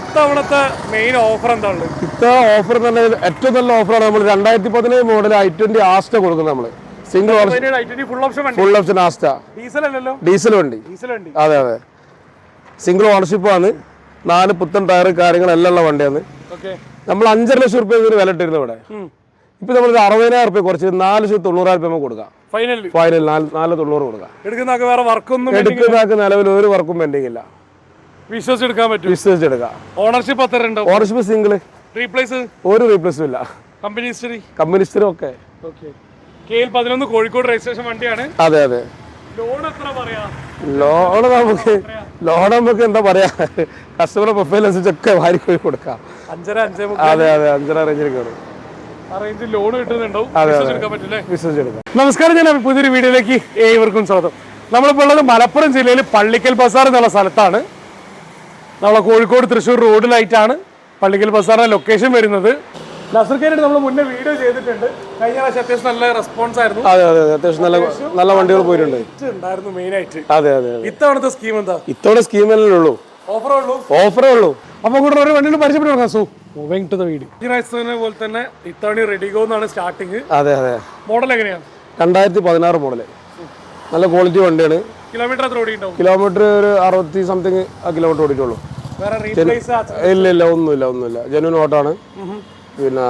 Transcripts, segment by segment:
ഇത്തവണത്തെ main offer എന്താണ്? ഇത്ത ഓഫർ തന്നെ ഏറ്റവും നല്ല ഓഫറാണ് നമ്മൾ രണ്ടായിരത്തി പതിനേഴ് മോഡൽ ഐ ട്വന്റി ആസ്റ്റ കൊടുക്കുന്നത് നമ്മൾ. Single full option full option Asta diesel അല്ലല്ലോ? ഡീസൽ വണ്ടി. അതെ അതെ. സിംഗിൾ ഓണർഷിപ്പ് ആണ്. നാല് പുത്തൻ ടയർ കാര്യങ്ങളെല്ലാം ഉള്ള വണ്ടിയാണ്. നമ്മൾ അഞ്ചര ലക്ഷം റുപ്യ വില ഇട്ടിരുന്നു ഇവിടെ. ഇപ്പൊ നമ്മൾ അറുപതിനായിരം റുപ്യ കുറച്ച് നാല് ലക്ഷത്തി തൊണ്ണൂറായിരം റുപ്യ കൊടുക്കാം. ഫൈനൽ ഫൈനൽ നാല് തൊണ്ണൂറ് കൊടുക്കാം. എടുക്കുന്ന നിലവിൽ ഒരു വർക്കും പെൻഡിങ് ഇല്ല. വിശ്വസിച്ചെടുക്കാൻ പറ്റും. വിശ്വസിച്ചെടുക്കാം. ഓണർഷിപ്പ് എത്ര ഉണ്ടാവും. ഓണർഷിപ്പ് സിംഗിൾ റീപ്ലേസ് ഒരു റീപ്ലേസും ഇല്ല. കമ്പനി ഹിസ്റ്ററി കമ്പനിസ്റ്ററും ഒക്കെ ഓക്കെ കെ എൽ പതിനൊന്ന് കോഴിക്കോട് രജിസ്ട്രേഷൻ വണ്ടിയാണ്. അതെ അതെ. ലോൺ നമുക്ക് ലോൺ നമുക്ക് എന്താ പറയാ? കസ്റ്റമർ പ്രൊഫൈൽ അനുസരിച്ചൊക്കെ വാരി പോയി കൊടുക്കാം. അഞ്ചര അഞ്ചേ അതെ അതെ. അഞ്ചര റേഞ്ചിൽ കയറും നമസ്കാരം ഞാൻ പുതിയൊരു വീഡിയോയിലേക്ക് ഏവർക്കും സ്വാഗതം. നമ്മളിപ്പോൾ ഉള്ളത് മലപ്പുറം ജില്ലയിൽ പള്ളിക്കൽ ബസാർ എന്നുള്ള സ്ഥലത്താണ്. നമ്മളെ കോഴിക്കോട് തൃശ്ശൂർ റോഡിലായിട്ടാണ് പള്ളിക്കൽ ബസാറിന്റെ ലൊക്കേഷൻ വരുന്നത്. നസർക്കാരായിട്ട് നമ്മൾ മുന്നേ വീഡിയോ ചെയ്തിട്ടുണ്ട്. കഴിഞ്ഞ പ്രാവശ്യം അത്യാവശ്യം നല്ല റെസ്പോൺസ് ആയിരുന്നു. അതെ അതെ അതെ. അത്യാവശ്യം നല്ല നല്ല വണ്ടികൾ പോയിട്ടുണ്ട്. ഉണ്ടായിരുന്നു മെയിൻ ആയിട്ട്. അതെ അതെ ഇത്തവണത്തെ സ്കീം എന്താ? ഇത്തവണ സ്കീമല്ലേ ഉള്ളൂ. ഓഫറേ ഉള്ളൂ. ഓഫറേ ഉള്ളൂ. അപ്പൊ കൂടെ ഒരു വണ്ടിയിൽ പരിചയപ്പെട്ടു കൊടുക്കാം so. Moving to the video പോലെ തന്നെ ഇത്തവണ റെഡിഗോ എന്നാണ് സ്റ്റാർട്ടിങ് അതെ അതെ. മോഡൽ എങ്ങനെയാണ്? രണ്ടായിരത്തി പതിനാറ് മോഡൽ നല്ല ക്വാളിറ്റി വണ്ടിയാണ്. കിലോമീറ്റർ എത്ര ഓടിയിട്ടുണ്ടാവും? കിലോമീറ്റർ ഒരു അറുപത്തി സംതിങ് കിലോമീറ്റർ ഓടിയിട്ടുള്ളൂ. ഇല്ല ഇല്ല ഒന്നുമില്ല ഒന്നുമില്ല. ജനുവൻ ഓട്ടാണ് പിന്നെ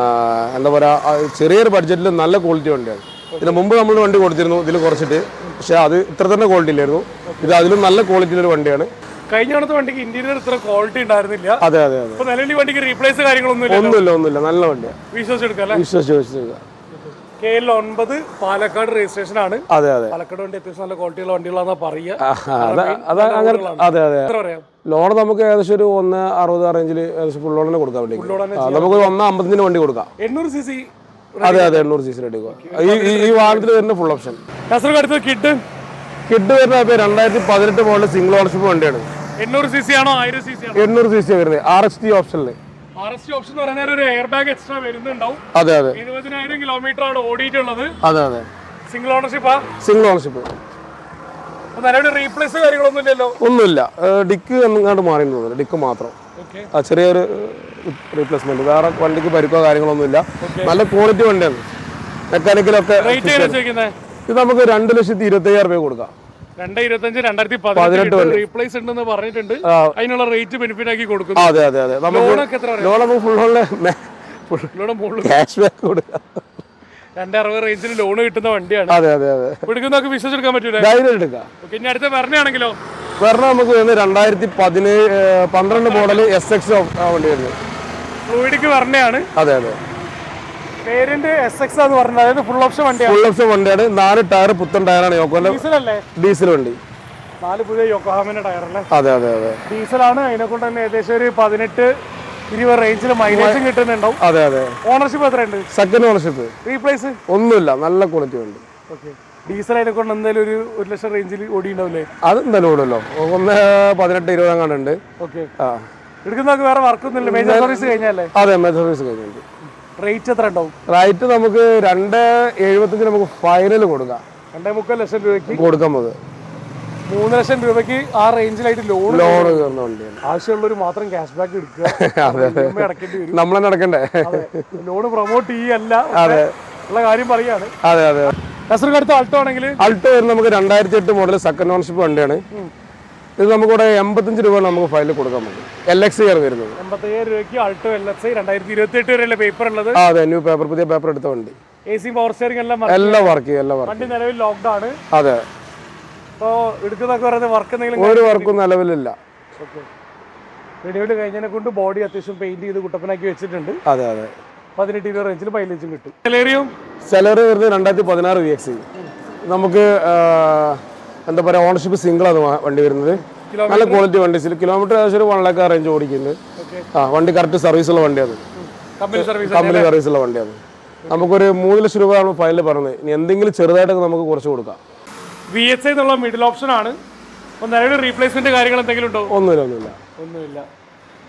എന്താ പറയുക ചെറിയൊരു ബഡ്ജറ്റിൽ നല്ല ക്വാളിറ്റി വണ്ടിയാണ്. ഇതിന് മുമ്പ് നമ്മൾ വണ്ടി കൊടുത്തിരുന്നു ഇതിൽ കുറച്ചിട്ട്. പക്ഷേ അത് ഇത്ര തന്നെ ക്വാളിറ്റി ഇല്ലായിരുന്നു. ഇത് അതിലും നല്ല ക്വാളിറ്റിയിലൊരു വണ്ടിയാണ്. കഴിഞ്ഞ വണ്ടിക്ക് ഇന്റീരിയർ ഇത്ര ക്വാളിറ്റി ഉണ്ടായിരുന്നില്ല. അതെ അതെ അതെ. നിലവിൽ വണ്ടിക്ക് റീപ്ലേസ് കാര്യങ്ങളൊന്നും ഒന്നുമില്ല ഒന്നുമില്ല. നല്ല വണ്ടിയാണ് വിശ്വസിച്ചെടുക്കാം അല്ലേ? വിശ്വസിച്ച് വിശ്വസിക്കുക കെ എൽ ഒൻപത് പാലക്കാട് രജിസ്ട്രേഷൻ ആണ് അതെ അതെ. പാലക്കാട് വണ്ടി അത്യാവശ്യം നല്ല ക്വാളിറ്റിയുള്ള വണ്ടികളാണെന്നാ പറയുക. അതാ അതാ ലോൺ നമുക്ക് ഏകദേശം ഒരു ഒന്ന് അറുപത് റേഞ്ചിൽ ഏകദേശം ഫുൾ ലോണിന് കൊടുക്കാൻ വേണ്ടി നമുക്ക് ഒന്ന് അമ്പതിന് വണ്ടി കൊടുക്കാം. എണ്ണൂറ് സി സി അതെ അതെ എണ്ണൂറ് സി സി എടുക്കുക ഈ ഈ- വാഹനത്തിൽ വരുന്ന ഫുൾ ഓപ്ഷൻ കാസർഗോഡ് അടുത്ത കിഡ്. കിഡ് വരുന്ന രണ്ടായിരത്തി പതിനെട്ട് മോഡൽ സിംഗിൾ ഓണർഷിപ്പ് വണ്ടിയാണ്. എണ്ണൂറ് സി സി ആണോ ആയിരം സി സി എണ്ണൂറ് സി സി വരുന്നത്. ആർ എക്സ് ടി ഓപ്ഷനിൽ അതെ അതെ. എഴുപതിനായിരം കിലോമീറ്റർ ആണ് ഓടിയിട്ടുള്ളത്. അതെ അതെ. സിംഗിൾ ഓണർഷിപ്പാ സിംഗിൾ ഓണർഷിപ്പ് റീപ്ലേസ് കാര്യങ്ങളൊന്നും ഇല്ലല്ലോ ഒന്നുമില്ല. ഡിക്ക് എങ്ങാണ്ട് മാറി തോന്നുന്നു ഡിക്ക് മാത്രം. ആ ചെറിയൊരു റീപ്ലേസ്മെന്റ് വേറെ വണ്ടിക്ക് പരിക്കോ കാര്യങ്ങളൊന്നുമില്ല. നല്ല ക്വാളിറ്റി വണ്ടിയാണ്. മെക്കാനിക്കലൊക്കെ ഇത് നമുക്ക് രണ്ട് ലക്ഷത്തി ഇരുപത്തി അയ്യായിരം രൂപ കൊടുക്കാം. റീപ്ലേസ് ഉണ്ടെന്ന് പറഞ്ഞിട്ടുണ്ട്. അതിനുള്ള റേറ്റ് ബെനിഫിറ്റ് ആക്കി കൊടുക്കും അതെ അതെ അതെ. ലോണൊക്കെ ഫുൾ ക്യാഷ് ബാക്ക് കൊടുക്കാം. രണ്ട് അറുപത് റേഞ്ചിൽ ലോൺ കിട്ടുന്ന വണ്ടിയാണ്. അതെ അതെ അതെ. എടുക്കുന്നൊക്കെ വിശ്വസിച്ചെടുക്കാൻ പറ്റൂലേ? ധൈര്യം എടുക്കാം. ഇനി അടുത്ത നമുക്ക് വരുന്നത് രണ്ടായിരത്തി പതിനേഴ് പന്ത്രണ്ട് മോഡൽ എസ് എക്സ് വണ്ടി വരുന്നത്. ഫ്ലൂയിഡിക്ക് അതെ അതെ. പേരിന്റെ എസ് എക്സ് എന്ന് പറഞ്ഞത്. അതായത് ഫുൾ ഓപ്ഷൻ വണ്ടിയാണ്. ഫുൾ ഓപ്ഷൻ വണ്ടിയാണ്. നാല് ടയർ പുത്തൻ ടയറാണ് യോക്കോന്റെ ഡീസൽ വണ്ടി. നാല് പുതിയ യോക്കോഹാമിന്റെ ടയറല്ലേ? അതെ അതെ അതെ. ഡീസലാണ്. അതിനെ കൊണ്ട് തന്നെ ഏകദേശം ഒരു പതിനെട്ട് ഇരുപത് റേഞ്ചിൽ മൈലേജും കിട്ടുന്നുണ്ടാവും. അതെ അതെ. ഓണർഷിപ്പ് എത്രയുണ്ട്? സെക്കൻഡ് ഓണർഷിപ്പ് റീപ്ലേസ് ഒന്നുമില്ല. നല്ല ക്വാളിറ്റി ഉണ്ട് ഓക്കെ ഡീസൽ അതിനെ കൊണ്ട് എന്തായാലും ഒരു ഒരു ലക്ഷം റേഞ്ചിൽ ഓടിയുണ്ടാവില്ലേ അത് എന്തായാലും ഓടുമല്ലോ. ഒന്ന് പതിനെട്ട് ഇരുപതാം കണ്ടുണ്ട് ഓക്കെ ആ. എടുക്കുന്നവർക്ക് വേറെ വർക്കൊന്നുമില്ല മേജർ സർവീസ് കഴിഞ്ഞാലേ അതെ മേജർ സർവീസ് കഴിഞ്ഞിട്ടുണ്ട്. റേറ്റ് എത്ര ഉണ്ടാവും? റൈറ്റ് നമുക്ക് രണ്ട് എഴുപത്തഞ്ച് നമുക്ക് ഫൈനൽ കൊടുക്കാം. രണ്ടേ മുക്കാൽ ലക്ഷം രൂപയ്ക്ക് കൊടുക്കാൻ മതി മൂന്ന് ലക്ഷം രൂപയ്ക്ക് ആ റേഞ്ചിലായിട്ട് ലോൺ ലോൺ കയറുന്ന വണ്ടിയാണ്. ആവശ്യമുള്ളവർ മാത്രം ക്യാഷ് ബാക്ക് എടുക്കുക. നമ്മളെ നടക്കണ്ടേ? ലോൺ പ്രൊമോട്ട് ചെയ്യല്ല. ഉള്ള കാര്യം പറയാണ്. അതെ അതെ. കാസർഗോഡ് അടുത്ത ആൾട്ടോ ആണെങ്കിൽ അൾട്ടോ വരുന്ന നമുക്ക് രണ്ടായിരത്തി എട്ട് മോഡൽ സെക്കൻഡ് ഓണർഷിപ്പ് വണ്ടിയാണ്. ഇത് നമുക്കിവിടെ എൺപത്തഞ്ച് രൂപ നമുക്ക് ഫയലിൽ കൊടുക്കാൻ പറ്റും. എൽ എക്സ് ഇയർ വരുന്നത്. എൺപത്തയ്യായിരം രൂപയ്ക്ക് ആൾട്ടോ എൽ എക്സ് രണ്ടായിരത്തി ഇരുപത്തി എട്ട് വരെയല്ലേ പേപ്പർ ഉള്ളത് അതെ ന്യൂ പേപ്പർ പുതിയ പേപ്പർ എടുത്ത വണ്ടി. എ സി പവർ സ്റ്റിയറിംഗ് എല്ലാം വർക്ക് എല്ലാം വർക്ക് ചെയ്യും എല്ലാം വണ്ടി നിലവിൽ ലോക്ക്ഡ് ആണ്. അതെ. അപ്പോൾ എടുക്കുന്നൊക്കെ പറയുന്നത് വർക്ക് എന്തെങ്കിലും ഒരു വർക്കും നിലവിലില്ല. റെഡിയോയിൽ കഴിഞ്ഞതിനെ കൊണ്ട് ബോഡി അത്യാവശ്യം പെയിന്റ് ചെയ്ത് കുട്ടപ്പനാക്കി വെച്ചിട്ടുണ്ട്. അതെ അതെ. പതിനെട്ട് ഇരുപത് റേഞ്ചിൽ മൈലേജും കിട്ടും. സെലറിയും സെലറി വരുന്നത് രണ്ടായിരത്തി പതിനാറ് വി എക്സ് നമുക്ക് എന്താ പറയുക ഓണർഷിപ്പ് സിംഗിൾ ആണ് വണ്ടി വരുന്നത്. നല്ല ക്വാളിറ്റി വണ്ടി കിലോമീറ്റർ ഏകദേശം ഒരു വൺ ലാക്ക് റേഞ്ച് ഓടിക്കുന്നത് ആ വണ്ടി കറക്റ്റ് സർവീസുള്ള വണ്ടിയാണ് കമ്പനി സർവീസ് ഉള്ള സർവീസുള്ള വണ്ടിയാണ് നമുക്കൊരു മൂന്ന് ലക്ഷം രൂപയാണ് ഫൈനൽ പറഞ്ഞത്. ഇനി എന്തെങ്കിലും ചെറുതായിട്ടൊക്കെ നമുക്ക് കുറച്ച് കൊടുക്കാം. വി ഐ എന്നുള്ള മിഡിൽ ഓപ്ഷൻ ആണ്. നിലവിൽ റീപ്ലേസ്മെന്റ് കാര്യങ്ങൾ എന്തെങ്കിലും ഉണ്ടോ? ഒന്നുമില്ല ഒന്നുമില്ല. ഒന്നുമില്ല.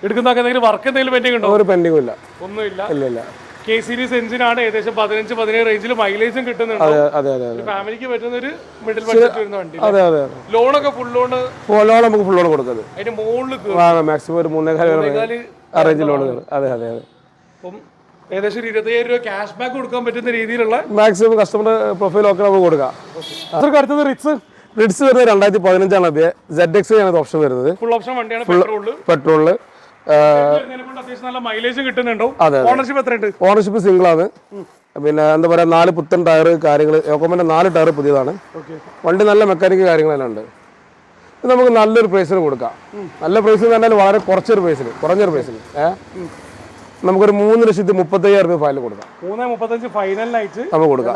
എന്തെങ്കിലും വർക്ക് എന്തെങ്കിലും പെൻഡിങ് ഉണ്ടോ? ഒരു പെൻഡിങ്ങും ഇല്ല. ഒന്നുമില്ല. ഇല്ല ഇല്ല. കെ സീരീസ് എഞ്ചിനാണ് ഏകദേശം പതിനഞ്ച് പതിനേഴ് റേഞ്ചിൽ മൈലേജും കിട്ടുന്നുണ്ട്. ഫാമിലിക്ക് പറ്റുന്ന ഒരു മിഡിൽ ബഡ്ജറ്റ് വരുന്ന വണ്ടി അതെ അതെ ലോണൊക്കെ ഫുൾ ലോൺ ലോൺ നമുക്ക് ഫുൾ ലോൺ കൊടുക്കുന്നത് അതിന്റെ മുകളിൽ മാക്സിമം ഒരു മൂന്നേകാൽ ആ റേഞ്ചിൽ ലോൺ അതെ അതെ അതെ. ഏകദേശം ഒരു ഇരുപത്തയ്യായിരം രൂപ ക്യാഷ് ബാക്ക് കൊടുക്കാൻ പറ്റുന്ന രീതിയിലുള്ള മാക്സിമം കസ്റ്റമർ പ്രൊഫൈൽ ഒക്കെ നമുക്ക് കൊടുക്കാം. അടുത്തത് റിറ്റ്സ് റിഡ്സ് വരുന്നത് രണ്ടായിരത്തി പതിനഞ്ചാണ് അത് സെഡ് എക്സ് ആണ് ഓപ്ഷൻ വരുന്നത്. ഫുൾ ഓപ്ഷൻ വണ്ടിയാണ് പെട്രോൾ പെട്രോളിൽ ഓണർഷിപ്പ് സിംഗിൾ ആണ്. പിന്നെ എന്താ പറയുക നാല് പുത്തൻ ടയർ കാര്യങ്ങൾ യോക്കോമന്റെ നാല് ടയർ പുതിയതാണ്. വണ്ടി നല്ല മെക്കാനിക് കാര്യങ്ങളെല്ലാം ഉണ്ട് ഇത് നമുക്ക് നല്ലൊരു പ്രൈസിന് കൊടുക്കാം. നല്ല പ്രൈസ് എന്ന് പറഞ്ഞാൽ വളരെ കുറച്ചൊരു പ്രൈസിന് കുറഞ്ഞൊരു പ്രൈസിന് ഏഹ്? നമുക്കൊരു മൂന്ന് ലക്ഷത്തി മുപ്പത്തയ്യായിരം രൂപ ഫയൽ കൊടുക്കാം. മൂന്ന് മുപ്പത്തഞ്ച് ഫൈനലിനായിട്ട് നമുക്ക് കൊടുക്കാം.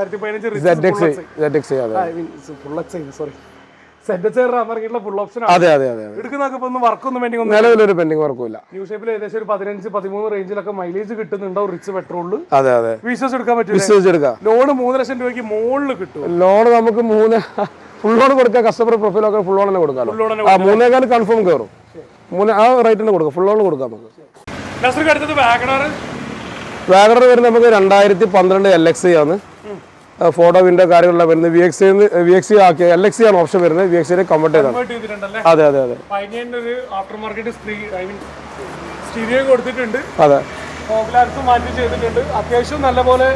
അതെ അതെ അതെ നിലവിലൊരു പെൻഡിങ് വർക്കും ഇല്ല. ന്യൂ ഷേപ്പിൽ ഏകദേശം ഒരു പതിനഞ്ച് പതിമൂന്ന് റേഞ്ചിലൊക്കെ മൈലേജ് കിട്ടുന്നുണ്ടാവും റിച്ച് പെട്രോളിൽ അതെ അതെ. വിശ്വസിച്ച് എടുക്കാൻ പറ്റില്ല വിശ്വസിച്ചെടുക്കാം ലോണ് മൂന്ന് ലക്ഷം രൂപയ്ക്ക് മുകളിൽ കിട്ടും. ലോൺ നമുക്ക് മൂന്ന് ഫുൾ ലോൺ കൊടുക്കാം കസ്റ്റമർ പ്രൊഫൈലൊക്കെ ഫുൾ ലോൺ തന്നെ കൊടുക്കാമല്ലോ ആ മൂന്നേകാൽ കൺഫേം കയറും മൂന്ന് ആ റേറ്റ് തന്നെ കൊടുക്കാം. ഫുൾ ലോൺ കൊടുക്കാം നമുക്ക്. വാഗണർ വരുന്നത് നമുക്ക് രണ്ടായിരത്തി പന്ത്രണ്ട് എൽ എക്സ് ആണ്. ഫോട്ടോ വിൻഡോ കാര്യങ്ങളെല്ലാം വരുന്നത്. വി എക്സ് വി എക്സ് ആക്കി എൽ എക്സ് ആണ് ഓപ്ഷൻ വരുന്നത്. വി എക്സ് കൺവേർട്ട് ചെയ്താണ് അതെ അതെ അതെ. കൊടുത്തിട്ടുണ്ട്. അതെ. മാറ്റി ചെയ്തിട്ടുണ്ട്. അത്യാവശ്യം നല്ലപോലെ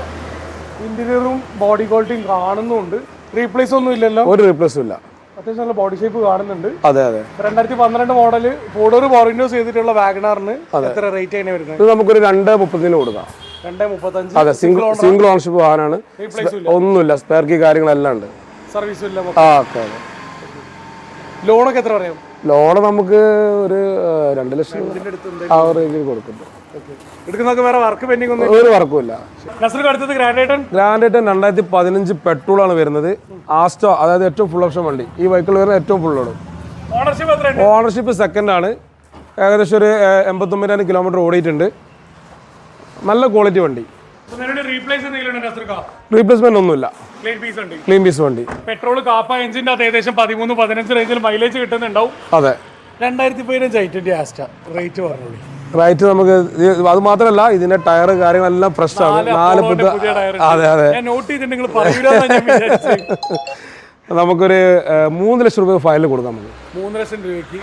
ഇന്റീരിയറും ബോഡി ക്വാളിറ്റിയും കാണുന്നുണ്ട്. റീപ്ലേസ് ഒന്നും ഇല്ലല്ലോ? ഒരു റീപ്ലേസും ഇല്ല. അത്യാവശ്യം നല്ല ബോഡി ഷേപ്പ് കാണുന്നുണ്ട്. അതെ അതെ. രണ്ടായിരത്തി പന്ത്രണ്ട് മോഡൽ ഫോർഡോർ പവർ ചെയ്തിട്ടുള്ള വാഗണാറിന് എത്ര റേറ്റ് ആണ് വരുന്നത്? ഇത് നമുക്കൊരു രണ്ട് മുപ്പത്തിന് കൊടുക്കാം. രണ്ടേ മുപ്പത്തഞ്ച്. അതെ സിംഗിൾ സിംഗിൾ ഓണർഷിപ്പ് വാഹനമാണ്. ഒന്നുമില്ല സ്പെയർ കീ കാര്യങ്ങളെല്ലാം ഉണ്ട്. സർവീസും ഇല്ല ആ ഓക്കെ ലോണൊക്കെ എത്ര പറയാം? ലോൺ നമുക്ക് ഒരു രണ്ട് ലക്ഷം ആ റേഞ്ചിൽ കൊടുക്കുന്നുണ്ട് ഒരു വർക്കും ഇല്ല. നസർക്ക് അടുത്തത് ഗ്രാൻഡേറ്റൻ ഗ്രാൻഡ് ഐറ്റം രണ്ടായിരത്തി പതിനഞ്ച് പെട്രോൾ ആണ് വരുന്നത്. ആസ്റ്റോ അതായത് ഏറ്റവും ഫുൾ ഓപ്ഷൻ വണ്ടി. ഈ വെഹിക്കിൾ വരുന്ന ഏറ്റവും ഫുൾ ആണ് ഓണർഷിപ്പ് സെക്കൻഡ് ആണ്. ഏകദേശം ഒരു എൺപത്തൊമ്പതിനായിരം കിലോമീറ്റർ ഓടിയിട്ടുണ്ട്. നല്ല ക്വാളിറ്റി വണ്ടി. റീപ്ലേസ്മെന്റ് ഒന്നുമില്ല. ക്ലീൻ പീസ് വണ്ടി. പെട്രോൾ കാപ്പ എഞ്ചിന്റെ അത് ഏകദേശം പതിമൂന്ന് പതിനഞ്ച് റേഞ്ചിൽ മൈലേജ് കിട്ടുന്നുണ്ടാവും. അതെ. രണ്ടായിരത്തി പതിനഞ്ച് ഐ ട്വന്റി ആസ്റ്റ റേറ്റ് പറഞ്ഞോളി. റൈറ്റ് നമുക്ക് അത് മാത്രമല്ല ഇതിന്റെ ടയർ കാര്യങ്ങളെല്ലാം ഫ്രഷ് ആണ്. നാല് പുതിയ അതെ അതെ. നമുക്കൊരു മൂന്ന് ലക്ഷം രൂപ ഫയൽ കൊടുക്കാം നമുക്ക്. മൂന്ന് ലക്ഷം രൂപയ്ക്ക്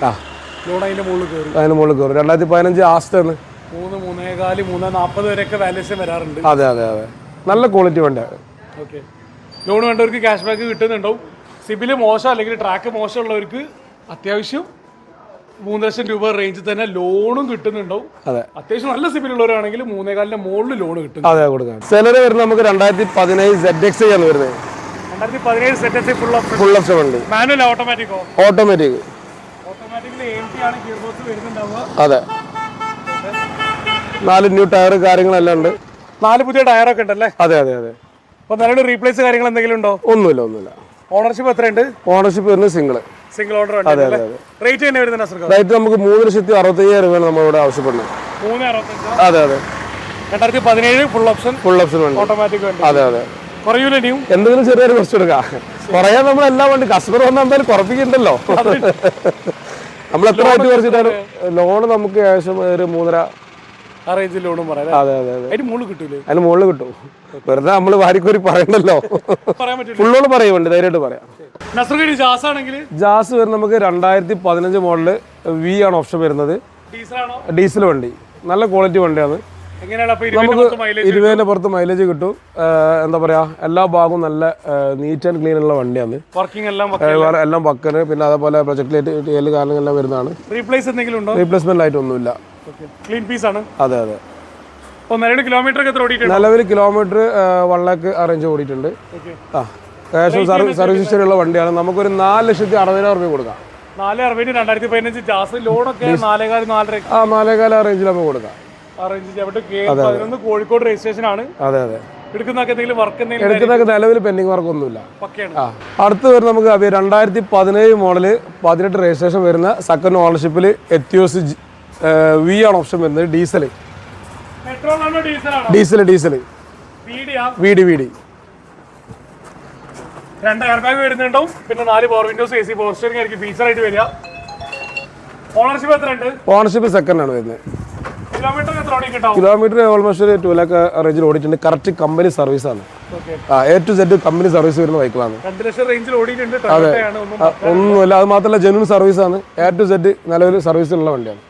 അതിന് മുകളിൽ കയറും. രണ്ടായിരത്തി പതിനഞ്ച് ആസ്റ്റാണ് മൂന്ന് മൂന്നേകാൽ മൂന്ന് നാൽപ്പത് വരെയൊക്കെ വാല്യൂഷൻ വരാറുണ്ട്. അതെ അതെ അതെ. നല്ല ക്വാളിറ്റി വണ്ടിയാണ് ഓക്കെ ലോൺ വേണ്ടവർക്ക് ക്യാഷ് ബാക്ക് കിട്ടുന്നുണ്ടാവും. സിബിൽ മോശം അല്ലെങ്കിൽ ട്രാക്ക് മോശമുള്ളവർക്ക് അത്യാവശ്യം മൂന്ന് ലക്ഷം രൂപ റേഞ്ചിൽ തന്നെ ലോണും കിട്ടുന്നുണ്ടാവും. അതെ. അത്യാവശ്യം നല്ല സിബിലുള്ളവരാണെങ്കിൽ മൂന്നേകാലിന്റെ മുകളിൽ ലോൺ കിട്ടും. അതെ കൊടുക്കാം. സെലറി വരുന്നത് നമുക്ക് രണ്ടായിരത്തി പതിനേഴ് സെഡ് എക്സ് ആണ് വരുന്നത്. രണ്ടായിരത്തി പതിനേഴ് set full option full option വണ്ടി മാനുവൽ ഓട്ടോമാറ്റിക്കോ ഓട്ടോമാറ്റിക് ഓട്ടോമാറ്റിക്കലി എം ടി ആണ് ഗിയർ ബോക്സ് വരുന്നുണ്ടാവുക. അതെ. നാല് ന്യൂ ടയർ കാര്യങ്ങളെല്ലാം ഉണ്ട്. നാല് പുതിയ ടയറൊക്കെ ഉണ്ടല്ലേ? അതെ അതെ അതെ. അപ്പൊ നല്ലൊരു റീപ്ലേസ് കാര്യങ്ങൾ എന്തെങ്കിലും ഉണ്ടോ? ഒന്നുമില്ല ഒന്നുമില്ല. ഓണർഷിപ്പ് എത്രയുണ്ട്? ഓണർഷിപ്പ് വരുന്നത് സിംഗിൾ സിംഗിൾ ഓർഡർ അതെ അതെ റേറ്റ് തന്നെ വരുന്നത് റേറ്റ് നമുക്ക് മൂന്ന് ലക്ഷത്തി അറുപത്തയ്യായിരം രൂപയാണ് നമ്മളിവിടെ ആവശ്യപ്പെടുന്നത്. മൂന്ന് അറുപത്തഞ്ച്? അതെ അതെ. രണ്ടായിരത്തി പതിനേഴ് ഫുൾ ഓപ്ഷൻ ഫുൾ ഓപ്ഷൻ വണ്ടി. ഓട്ടോമാറ്റിക് വണ്ടി. അതെ അതെ. കുറയൂല ഇനിയും? എന്തെങ്കിലും ചെറിയൊരു കുറച്ച് എടുക്കാം. കുറയാൻ നമ്മൾ എല്ലാ വണ്ടി കസ്റ്റമർ വന്നാൽ എന്തായാലും കുറപ്പിക്കണ്ടല്ലോ. നമ്മൾ എത്ര റേറ്റ് കുറച്ചിട്ടാണ് ലോൺ നമുക്ക് ഏകദേശം ഒരു മൂന്നര ആ റേഞ്ചിൽ ലോണും പറയാം അതെ അതെ അതെ. അതിന് മുകളിൽ കിട്ടൂലേ? അതിന് മുകളിൽ കിട്ടും. വെറുതെ നമ്മൾ വാരിക്കോരി പറയണ്ടല്ലോ. പറയാൻ പറ്റില്ല. ഫുള്ളോട് പറയുന്നുണ്ട് ധൈര്യമായിട്ട് പറയാം. ജാസ് ആണെങ്കിൽ? ജാസ് വരുന്ന നമുക്ക് രണ്ടായിരത്തി പതിനഞ്ച് മോഡൽ വി ആണ് ഓപ്ഷൻ വരുന്നത്. ഡീസലാണോ? ഡീസൽ വണ്ടി. നല്ല ക്വാളിറ്റി വണ്ടിയാണ്. നമുക്ക് ഇരുപതിന്റെ പുറത്ത് മൈലേജ് കിട്ടും. എന്താ പറയാ എല്ലാ ഭാഗവും നല്ല നീറ്റ് ആൻഡ് ക്ലീൻ ഉള്ള വണ്ടിയാണ്. വർക്കിംഗ് എല്ലാം പക്കന് പിന്നെ അതേപോലെ പ്രൊജക്ട് കാര്യങ്ങളെല്ലാം വരുന്നതാണ്. റീപ്ലേസ്മെന്റ് ആയിട്ട് ഒന്നുമില്ല. ക്ലീൻ പീസ് ആണ്. അതെ അതെ. നിലവിൽ കിലോമീറ്റർ വൺ ലാക്ക് അറേഞ്ച് ഓടിയിട്ടുണ്ട്? ആ ഏകദേശം സർവീസ് സർവീസ് ഹിസ്റ്ററി ഉള്ള വണ്ടിയാണ്. നമുക്കൊരു നാല് ലക്ഷത്തി അറുപതിനായിരം രൂപ കൊടുക്കാം. നാല് അറുപതിന് രണ്ടായിരത്തി പതിനഞ്ച് ജാസ് ലോണൊക്കെ നാലേകാൽ നാലര ആ നാലേകാല റേഞ്ചിൽ നമുക്ക് കൊടുക്കാം. പതിനൊന്ന് കോഴിക്കോട് രജിസ്ട്രേഷൻ ആണ്. അതെ അതെ. എടുക്കുന്നൊക്കെ നിലവിൽ പെൻഡിങ് വർക്ക് ഒന്നുമില്ല. അടുത്ത് വരുന്ന നമുക്ക് രണ്ടായിരത്തി പതിനേഴ് മോഡൽ പതിനെട്ട് രജിസ്ട്രേഷൻ വരുന്ന സെക്കൻഡ് ഓണർഷിപ്പിൽ എത്യോസ് വി ആണ് ഓപ്ഷൻ വരുന്നത്. ഡീസൽ പെട്രോൾ ആണോ diesel diesel V D V D രണ്ട് എയർ ബാഗ് വരുന്നുണ്ടാവും. പിന്നെ നാല് power windows A C power steering ആയിരിക്കും. ഫീച്ചർ ആയിട്ട് വരിക. ഓണർഷിപ്പ് എത്ര ഉണ്ട് ഓണർഷിപ്പ് സെക്കൻഡ് ആണ് വരുന്നത്. കിലോമീറ്റർ ഓൾമോസ്റ്റ് ഒരു ടു ലാക്ക് റേഞ്ചിൽ ഓടിയിട്ടുണ്ട്. കറക്റ്റ് കമ്പനി സർവീസ് ആണ്. A to Z company service വരുന്ന ബൈക്കുകളാണ് അതെ. ഒന്നുമില്ല അത് മാത്രമല്ല സർവീസ് ആണ്. എ ടു സെഡ് നിലവിൽ സർവീസിലുള്ള വണ്ടിയാണ്.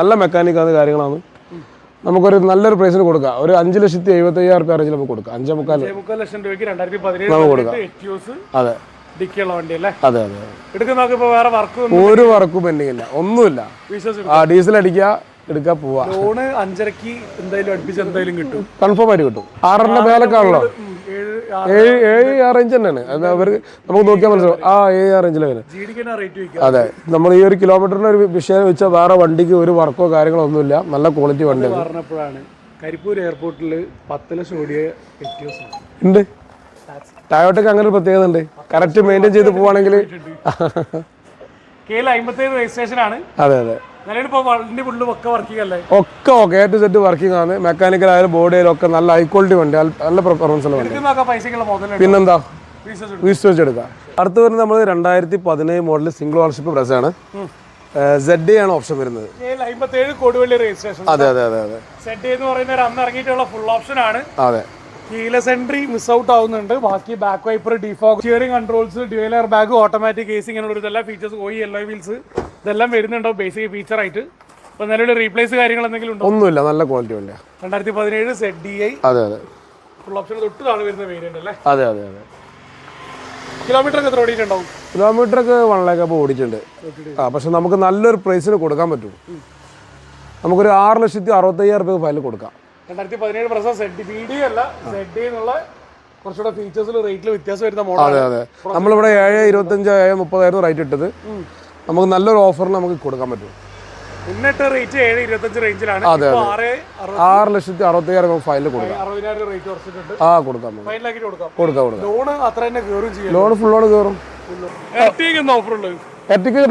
നല്ല മെക്കാനിക് മെക്കാനിക്കാണ് കാര്യങ്ങളാണ്. നമുക്കൊരു നല്ലൊരു പ്രൈസിന് കൊടുക്കാം. ഒരു അഞ്ച് ലക്ഷത്തി എഴുപത്തി അയ്യായിരം റുപ്യ റേഞ്ചിൽ നമുക്ക് കൊടുക്കാം. അഞ്ചേ മുക്കാൽ ലക്ഷം രൂപയ്ക്ക് രണ്ടായിരത്തി പതിനേഴ് എറ്റ്യൂസ് അതെ. അതെ അതെ ഒരു വർക്കും പെൻഡിങ് ഇല്ല. ഒന്നുമില്ല. ആ ഡീസൽ അടിക്കുക എടുക്കുക പോവാ. ലോണ് അഞ്ചരക്ക് എന്തായാലും അടുപ്പിച്ച് എന്തായാലും കിട്ടും. കൺഫേം ആയിട്ട് കിട്ടും. ആറെണ്ണ മേലക്കാണല്ലോ ഏഴ് ഏഴ് ആ റേഞ്ച് തന്നെയാണ്. അത് അവർ നമുക്ക് നോക്കിയാൽ മനസ്സിലാവും. ആ ഏഴ് ആ റേഞ്ചിലെ വരും അതെ. നമ്മൾ ഈ ഒരു കിലോമീറ്ററിന് ഒരു വിഷയം വെച്ചാൽ വേറെ വണ്ടിക്ക് ഒരു വർക്കോ കാര്യങ്ങളോ ഒന്നുമില്ല. നല്ല ക്വാളിറ്റി വണ്ടി പറഞ്ഞപ്പോഴാണ്. കരിപ്പൂർ എയർപോർട്ടിൽ പത്ത് ലക്ഷം ഓടിയ ഉണ്ട്. ടയോട്ടയ്ക്ക് അങ്ങനെ ഒരു പ്രത്യേകത ഉണ്ട്. കറക്റ്റ് മെയിന്റെയിൻ ചെയ്ത് പോവാണെങ്കിൽ കെ എൽ രജിസ്ട്രേഷൻ ആണ്. അതെ അതെ. ഒക്കെ okay A to Z working ആണ്. മെക്കാനിക്കൽ ആയാലും ബോഡി ആയാലും ഒക്കെ നല്ല ഹൈ ക്വാളിറ്റി വണ്ടി. നല്ല- പെർഫോമൻസ് ഉള്ള വണ്ടി. പിന്നെന്താ? വിശ്വസിച്ച് എടുക്കാം. അടുത്ത് വരുന്നത് നമ്മൾ രണ്ടായിരത്തി പതിനേഴ് മോഡൽ സിംഗിൾ ഓണർഷിപ്പ് ആണ്. സെഡ് ആണ് ഓപ്ഷൻ വരുന്നത്. അതെ അതെ അതെ അതെ. സെഡ് എന്ന് പറയുന്ന അന്ന് ഇറങ്ങിയിട്ടുള്ള ഫുൾ ഓപ്ഷൻ ആണ്. അതെ. കീലസ് എൻട്രി മിസ് ഔട്ട് ആവുന്നുണ്ട്. ബാക്കി back wiper defog steering controls dual air bag automatic A C ഇങ്ങനെയുള്ള ഇതെല്ലാം ഫീച്ചേഴ്സ് ഓയി എല്ലോ വീൽസ് ഇതെല്ലാം വരുന്നുണ്ടോ? ബേസിക് ഫീച്ചർ ആയിട്ട്. അപ്പൊ നിലവിൽ റീപ്ലേസ് കാര്യങ്ങൾ എന്തെങ്കിലും ഉണ്ടോ? ഒന്നുമില്ല. നല്ല ക്വാളിറ്റി ഉണ്ട് രണ്ടായിരത്തി പതിനേഴ് സെഡ് ഡി ഐ അതെ അതെ. ഫുൾ ഓപ്ഷൻ തൊട്ട് താഴെ വരുന്ന വേരിയന്റ് അല്ലേ? അതെ അതെ അതെ. കിലോമീറ്റർ ഒക്കെ എത്ര ഓടിയിട്ടുണ്ടാവും? കിലോമീറ്റർ ഒക്കെ വൺ ലാക്ക് അപ്പോൾ ഓടിച്ചിട്ടുണ്ട് ആ പക്ഷെ നമുക്ക് നല്ലൊരു പ്രൈസിന് കൊടുക്കാൻ പറ്റും. നമുക്കൊരു ആറ് ലക്ഷത്തി അറുപത്തയ്യായിരം രൂപ ഫയൽ കൊടുക്കാം. രണ്ടായിരത്തി പതിനേഴ് പ്രസം സെഡ് ബി ഡി അല്ല സെഡ് എന്നുള്ള കുറച്ചുകൂടെ ഫീച്ചേഴ്സിൽ റേറ്റിൽ വ്യത്യാസം വരുന്ന മോഡൽ അതെ അതെ. നമ്മളിവിടെ ഏഴ് ഇരുപത്തഞ്ച് ഏഴ് മുപ്പതായിരുന്നു റേറ്റ് ഇട്ടത്. നമുക്ക് നല്ലൊരു ഓഫർ നമുക്ക് കൊടുക്കാൻ പറ്റും. ഇന്നത്തെ റേറ്റ് ഏഴ് ഇരുപത്തഞ്ച് റേഞ്ചിലാണ് അതെ, ഇപ്പൊ ആറ് ലക്ഷത്തി അറുപത്തയ്യായിരം രൂപ ഫയൽ കൊടുക്കാം. അറുപതിനായിരം റേറ്റ് കുറച്ചിട്ടുണ്ട്. ആ കൊടുക്കാം. കൊടുക്കാം. കൊടുക്കാം കൊടുക്കാം. ലോണ് അത്ര തന്നെ കയറും ചെയ്യും. ലോൺ ഫുൾ ലോൺ കയറും എർട്ടിക്ക് ഓഫറുള്ളത്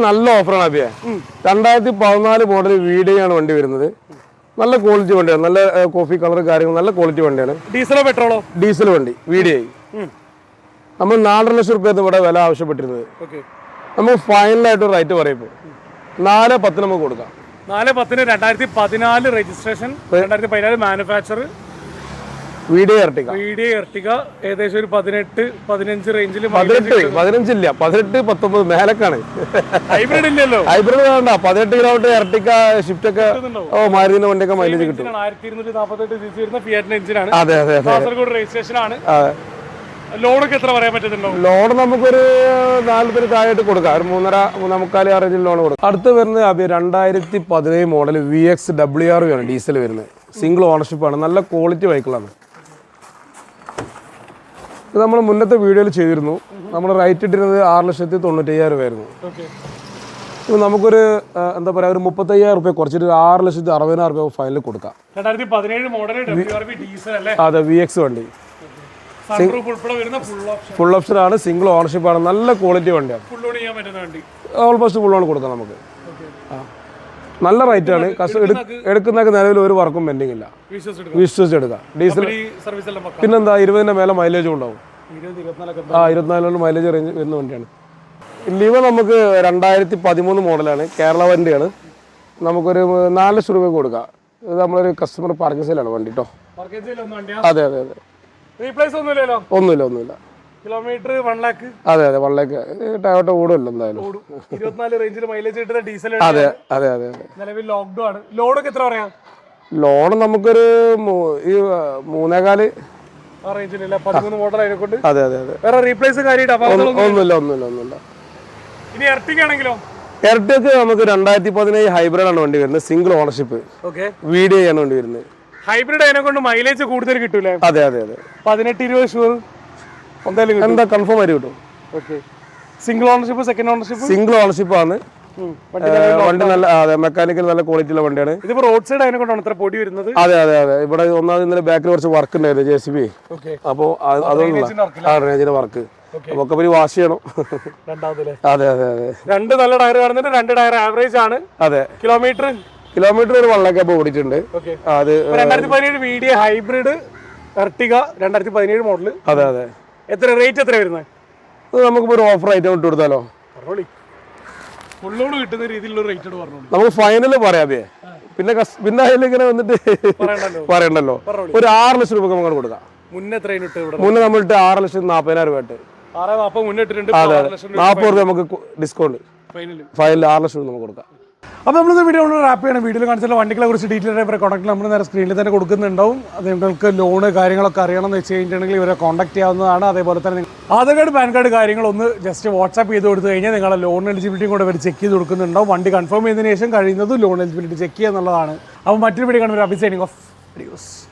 നല്ല ഓഫറാണ് അഭിയ. രണ്ടായിരത്തി പതിനാല് മോഡൽ വീഡിയോ ആണ് വണ്ടി വരുന്നത്. നല്ല ക്വാളിറ്റി വണ്ടിയാണ്. നല്ല കോഫി കളർ കാര്യങ്ങൾ നല്ല ക്വാളിറ്റി വണ്ടിയാണ്. ഡീസലോ പെട്രോളോ ഡീസൽ വണ്ടി വീഡിയോ നമ്മൾ നാലര ലക്ഷം റുപ്യ ഇവിടെ വില ആവശ്യപ്പെട്ടിരുന്നത്. നമ്മൾ നമുക്ക് ഫൈനലായിട്ട് റേറ്റ് പറയും ഇപ്പോൾ നാല് പത്തിന് നമുക്ക് കൊടുക്കാം. നാല് പത്തിന് രണ്ടായിരത്തി പതിനാല് രജിസ്ട്രേഷൻ രണ്ടായിരത്തി പതിനാല് മാനുഫാക്ചർ വീഡിയോ ഇരട്ടിക്കാം. വീഡിയോ എർട്ടിക ഏകദേശം ഒരു പതിനെട്ട് പതിനഞ്ച് റേഞ്ചിൽ പതിനെട്ട് പതിനഞ്ചില്ല. പതിനെട്ട് പത്തൊമ്പത് മേലക്കാണ്. ഹൈബ്രിഡ് ഇല്ലല്ലോ. ഹൈബ്രിഡ് വേണ്ട. പതിനെട്ട് കിലോമീറ്റർ ഇരട്ടിക്ക ഷിഫ്റ്റ് ഒക്കെ ഓ മാരുതിന്റെ വണ്ടിയൊക്കെ മൈലേജ് കിട്ടും. ആയിരത്തി ഇരുന്നൂറ്റി നാൽപ്പത്തെട്ട് സി സി വരുന്ന ഫിയാറ്റിന്റെ എഞ്ചിനാണ് അതെ അതെ കാസർഗോഡ് രജിസ്ട്രേഷൻ ആണ്. ലോണൊക്കെ എത്ര പറയാൻ പറ്റുന്നുണ്ടോ? ലോൺ നമുക്കൊരു നാല്പതിന് താഴെയായിട്ട് കൊടുക്കാം. ഒരു മൂന്നര മൂന്നേമുക്കാൽ ആ റേഞ്ചിൽ ലോൺ കൊടുക്കാം. അടുത്ത് വരുന്നത് രണ്ടായിരത്തി പതിനേഴ് model V X W R ആണ്. ഡീസൽ വരുന്നത്. സിംഗിൾ ഓണർഷിപ്പ് ആണ്. നല്ല ക്വാളിറ്റി വെഹിക്കിളാണ് ഇത് നമ്മൾ മുന്നത്തെ വീഡിയോയിൽ ചെയ്തിരുന്നു. നമ്മൾ റൈറ്റ് ഇട്ടിരുന്നത് ആറ് ലക്ഷത്തി തൊണ്ണൂറ്റയ്യായിരം രൂപയായിരുന്നു. ഓക്കെ. ഇപ്പം നമുക്കൊരു എന്താ പറയുക ഒരു മുപ്പത്തയ്യായിരം റുപ്യ കുറച്ചിട്ട് ആറ് ലക്ഷത്തി അറുപതിനായിരം റുപ്യ ഫൈനൽ കൊടുക്കാം. രണ്ടായിരത്തി പതിനേഴ് മോഡൽ അതെ വി എക്സ് വണ്ടി. ഫുൾ ഓപ്ഷൻ ആണ് സിംഗിൾ ഓണർഷിപ്പ് ആണ് നല്ല ക്വാളിറ്റി വണ്ടിയാണ്. ഓൾമോസ്റ്റ് ഫുൾ ഓൺ കൊടുക്കാം നമുക്ക്. നല്ല റേറ്റ് ആണ്. എടുക്കുന്ന എടുക്കുന്നൊക്കെ നിലവിൽ ഒരു വർക്കും പെൻഡിങ് ഇല്ല. വിശ്വസിച്ച് എടുക്കാം. ഡീസൽ പിന്നെന്താ ഇരുപതിന്റെ മേലെ മൈലേജും ഉണ്ടാവും. ആ ഇരുപത്തിനാലിനുള്ള മൈലേജ് റേഞ്ച് വരുന്ന വണ്ടിയാണ്. ലിവ നമുക്ക് രണ്ടായിരത്തി പതിമൂന്ന് മോഡലാണ്. കേരള വണ്ടിയാണ്. നമുക്കൊരു നാല് ലക്ഷം രൂപ കൊടുക്കാം. ഇത് നമ്മളൊരു കസ്റ്റമർ പാർക്കിംഗ് സെയിലാണ് വണ്ടി കേട്ടോ അതെ അതെ അതെ. ഒന്നുമില്ല ഒന്നുമില്ല. കിലോമീറ്റർ വൺ ലാക്ക് അതെ അതെ വള്ളേക്ക് ടയോട്ട ഓടുമല്ലോ എന്തായാലും. ഇരുപത്തിനാല് റേഞ്ചിൽ മൈലേജ് കിട്ടുന്ന ഡീസൽ അതെ അതെ അതെ നിലവിൽ ലോക്ക്ഡൌൺ ആണ്. ലോണൊക്കെ എത്ര പറയാം? ലോൺ നമുക്കൊരു ഈ മൂന്നേകാൽ. പതിമൂന്ന് മോഡൽ അതിനെ കൊണ്ട്. അതെ അതെ അതെ. വേറെ റീപ്ലേസ് ഒന്നുമില്ല ഒന്നുമില്ല ഒന്നുമില്ല. ഇനി നമുക്ക് രണ്ടായിരത്തി പതിനേഴ് ഹൈബ്രിഡ് ആണ് വണ്ടി വരുന്നത്. സിംഗിൾ ഓണർഷിപ്പ് വീഡിയോ ആണ് വണ്ടി വരുന്നത്. ഹൈബ്രിഡ് അതിനെ കൊണ്ട് മൈലേജ് കൂടുതൽ കിട്ടൂലേ? അതെ അതെ അതെ. പതിനെട്ട് ഇരുപത് ഷുവർ എന്തായാലും എന്താ കൺഫേം ആയിട്ട് കിട്ടും. Single ownership second ownership single ownership ആണ്. വണ്ടി നല്ല അതെ മെക്കാനിക്കൽ നല്ല ക്വാളിറ്റി ഉള്ള വണ്ടിയാണ്. ഇതിപ്പോ റോഡ് സൈഡ് അതിനെ കൊണ്ടാണ് ഇത്ര പൊടി വരുന്നത്. അതെ അതെ അതെ. ഇവിടെ ഒന്നാമത് ഇന്നലെ ബാക്കിൽ കുറച്ച് വർക്ക് ഉണ്ടായിരുന്നു ജെ സി ബി അപ്പോൾ അതുകൊണ്ടുള്ള വർക്ക് അപ്പോൾ ഒക്കെ ഒരു വാഷ് ചെയ്യണം. അതെ അതെ അതെ. രണ്ട് നല്ല ടയർ കാണുന്നുണ്ട് രണ്ട് ടയർ ആവറേജ് ആണ്. അതെ. കിലോമീറ്റർ കിലോമീറ്റർ ഒരു വള്ളക്കപ്പ് ഓടിയിട്ടുണ്ട്. ഓക്കെ അത് രണ്ടായിരത്തി പതിനേഴ് വീഡിയോ ഹൈബ്രിഡ് എർട്ടിക രണ്ടായിരത്തി പതിനേഴ് മോഡൽ അതെ അതെ. എത്ര റേറ്റ് എത്ര വരുന്നത് ഇത് നമുക്കിപ്പോൾ ഒരു ഓഫർ ഐറ്റം ഇട്ട് കൊടുത്താലോ? പറഞ്ഞോളി ഫുള്ളോട് കിട്ടുന്ന രീതിയിലുള്ള റേറ്റ് പറഞ്ഞോളൂ. നമുക്ക് ഫൈനൽ പറയാം അബിയെ പിന്നെ കസ്- പിന്നെ അതിലിങ്ങനെ വന്നിട്ട് പറയണ്ടല്ലോ. പറയണ്ടല്ലോ. ഒരു ആറ് ലക്ഷം രൂപ നമുക്ക് കൊടുക്കാം. മുന്നേ എത്രയും ഇട്ട് ഇവിടെ? മുന്നേ നമ്മളിട്ട് ആറ് ലക്ഷത്തി നാൽപ്പതിനായിരം രൂപ ഇട്ട് ആറ് നാൽപ്പത് മുന്നേ ഇട്ടിട്ടുണ്ട്. അതെ അതെ. നാൽപ്പത് രൂപ നമുക്ക് ഡിസ്കൗണ്ട് ഫൈനൽ ഫൈനൽ ആറ് ലക്ഷം രൂപ നമുക്ക് കൊടുക്കാം. അപ്പോൾ നമ്മളിത് വീഡിയോ കൊണ്ട് റാപ്പ് ചെയ്യണം വീഡിയോയിൽ കാണിച്ചുള്ള വണ്ടികളെ കുറിച്ച് ഡീറ്റെയിൽ ആയി കോൺടാക്ട് നമ്മൾ നേരെ സ്ക്രീനിൽ തന്നെ കൊടുക്കുന്നുണ്ടാവും. അത് നിങ്ങൾക്ക് ലോണ് കാര്യങ്ങളൊക്കെ അറിയണം എന്ന് വെച്ച് കഴിഞ്ഞിട്ടുണ്ടെങ്കിൽ ഇവരെ കോൺടാക്ട് ചെയ്യാവുന്നതാണ്. അതേപോലെ തന്നെ ആധാർ കാർഡ് പാൻ കാർഡ് കാര്യങ്ങളൊന്ന് ജസ്റ്റ് വാട്സാപ്പ് ചെയ്ത് കൊടുത്തു കഴിഞ്ഞാൽ നിങ്ങളെ ലോൺ എലിജിബിലിറ്റിയും കൂടെ ഇവർ ചെക്ക് ചെയ്ത് കൊടുക്കുന്നുണ്ടാവും. വണ്ടി കൺഫേം ചെയ്തതിന് ശേഷം കഴിയുന്നത് ലോൺ എലിജിബിലിറ്റി ചെക്ക് ചെയ്യുക എന്നുള്ളതാണ്. അപ്പോൾ മറ്റൊരു വീഡിയോ കാണുമ്പോൾ അഭിസൈനിങ് ഓഫ് വീഡിയോസ്